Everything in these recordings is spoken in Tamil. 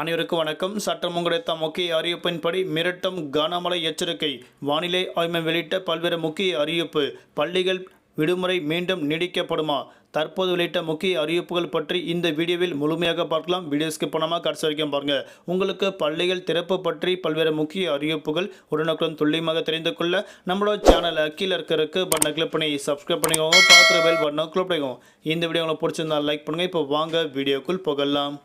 அனைவருக்கும் வணக்கம். சட்டம் கிடைத்த முக்கிய அறிவிப்பின்படி மிரட்டும் கனமழை எச்சரிக்கை வானிலை ஆய்வு வெளியிட்ட பல்வேறு முக்கிய அறிவிப்பு. பள்ளிகள் விடுமுறை மீண்டும் நீடிக்கப்படுமா? தற்போது வெளியிட்ட முக்கிய அறிவிப்புகள் பற்றி இந்த வீடியோவில் முழுமையாக பார்க்கலாம். வீடியோஸ்க்கு பணமாக கடைசி வரைக்கும் பாருங்கள் உங்களுக்கு பள்ளிகள் திறப்பு பற்றி பல்வேறு முக்கிய அறிவிப்புகள் உடனுக்குடன் துல்லியமாக தெரிந்து கொள்ள நம்மளோட சேனலை கீழே இருக்கிறதுக்கு பட்டனை கிளிக் பண்ணி சப்ஸ்கிரைப் பண்ணிக்கோங்க. பார்க்குற பெல் பட்டனை கிளிக் பண்ணிக்கோங்க. இந்த வீடியோ உங்களுக்கு பிடிச்சிருந்தா லைக் பண்ணுங்கள் இப்போ வாங்க வீடியோக்குள் போகலாம்.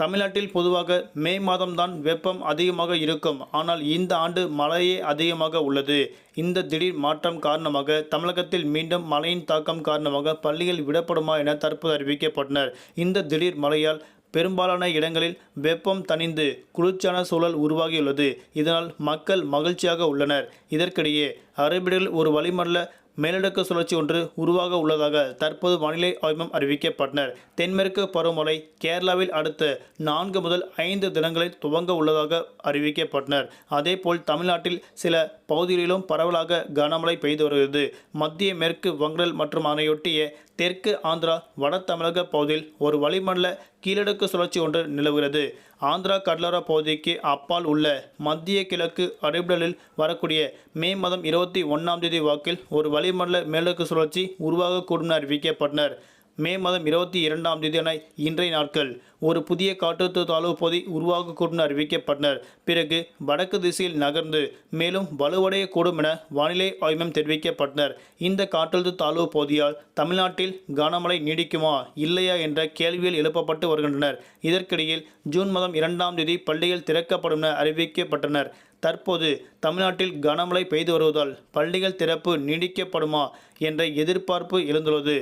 தமிழ்நாட்டில் பொதுவாக மே மாதம்தான் வெப்பம் அதிகமாக இருக்கும். ஆனால் இந்த ஆண்டு மழையே அதிகமாக உள்ளது. இந்த திடீர் மாற்றம் காரணமாக தமிழகத்தில் மீண்டும் மழையின் தாக்கம் காரணமாக பள்ளிகள் விடப்படுமா என தற்போது அறிவிக்கப்பட்டனர். இந்த திடீர் மழையால் பெரும்பாலான இடங்களில் வெப்பம் தணிந்து குளிர்ச்சியான சூழல் உருவாகியுள்ளது. இதனால் மக்கள் மகிழ்ச்சியாக உள்ளனர். இதற்கிடையே அரபிடல் ஒரு வளிமண்டல மேலடுக்கு சுழற்சி ஒன்று உருவாக உள்ளதாக தற்போது வானிலை ஆய்வம் அறிவிக்கப்பட்டனர். தென்மேற்கு பருவமழை கேரளாவில் அடுத்து நான்கு முதல் ஐந்து தினங்களில் துவங்க உள்ளதாக அறிவிக்கப்பட்டனர். அதேபோல் தமிழ்நாட்டில் சில பகுதிகளிலும் பரவலாக கனமழை பெய்து வருகிறது. மத்திய மேற்கு வங்கடல் மற்றும் அதனையொட்டிய தெற்கு ஆந்திரா வட தமிழக பகுதியில் ஒரு வளிமண்டல கீழடுக்கு சுழற்சி ஒன்று நிலவுகிறது. ஆந்திரா கடலோர பகுதிக்கு அப்பால் உள்ள மத்திய கிழக்கு அரபிடலில் வரக்கூடிய மே மாதம் இருபத்தி ஒன்றாம் தேதி வாக்கில் ஒரு வளிமண்டல மேலடுக்கு சுழற்சி உருவாகக்கூடும் என அறிவிக்கப்பட்டனர். மே மாதம் இருபத்தி இரண்டாம் தேதியான இன்றைய நாட்கள் ஒரு புதிய காற்றழுத்த தாழ்வு பகுதி உருவாகக்கூடும் அறிவிக்கப்பட்டனர். பிறகு வடக்கு திசையில் நகர்ந்து மேலும் வலுவடையக்கூடும் என வானிலை ஆய்வம் தெரிவிக்கப்பட்டனர். இந்த காற்றழுத்த தாழ்வு பகுதியால் தமிழ்நாட்டில் கனமழை நீடிக்குமா இல்லையா என்ற கேள்வியில் எழுப்பப்பட்டு வருகின்றனர். இதற்கிடையில் ஜூன் மாதம் இரண்டாம் தேதி பள்ளிகள் திறக்கப்படும் என அறிவிக்கப்பட்டனர். தற்போது தமிழ்நாட்டில் கனமழை பெய்து வருவதால் பள்ளிகள் திறப்பு நீடிக்கப்படுமா என்ற எதிர்பார்ப்பு எழுந்துள்ளது.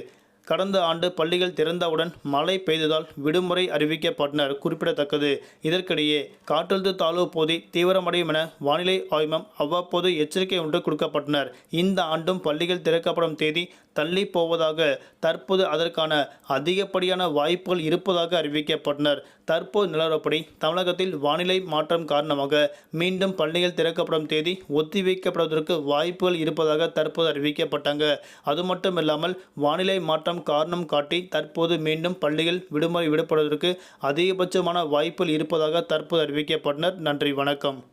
கடந்த ஆண்டு பள்ளிகள் திறந்தவுடன் மழை பெய்ததால் விடுமுறை அறிவிக்கப்பட்டனர். குறிப்பிடத்தக்கது. இதற்கிடையே காற்றழுத்த தாழ்வு பகுதி தீவிரமடையும் என வானிலை ஆய்வம் அவ்வப்போது எச்சரிக்கை ஒன்று கொடுக்கப்பட்டனர். இந்த ஆண்டும் பள்ளிகள் திறக்கப்படும் தேதி தள்ளி போவதாக தற்போது அதற்கான அதிகப்படியான வாய்ப்புகள் இருப்பதாக அறிவிக்கப்பட்டனர். தற்போது நிலவரப்படி தமிழகத்தில் வானிலை மாற்றம் காரணமாக மீண்டும் பள்ளிகள் திறக்கப்படும் தேதி ஒத்திவைக்கப்படுவதற்கு வாய்ப்புகள் இருப்பதாக தற்போது அறிவிக்கப்பட்டாங்க. அது மட்டும் இல்லாமல் வானிலை மாற்றம் காரணம் காட்டி தற்போது மீண்டும் பள்ளியில் விடுமுறை விடப்படுவதற்கு அதிகபட்சமான வாய்ப்புகள் இருப்பதாக தற்போது அறிவிக்கப்பட்டனர். நன்றி வணக்கம்.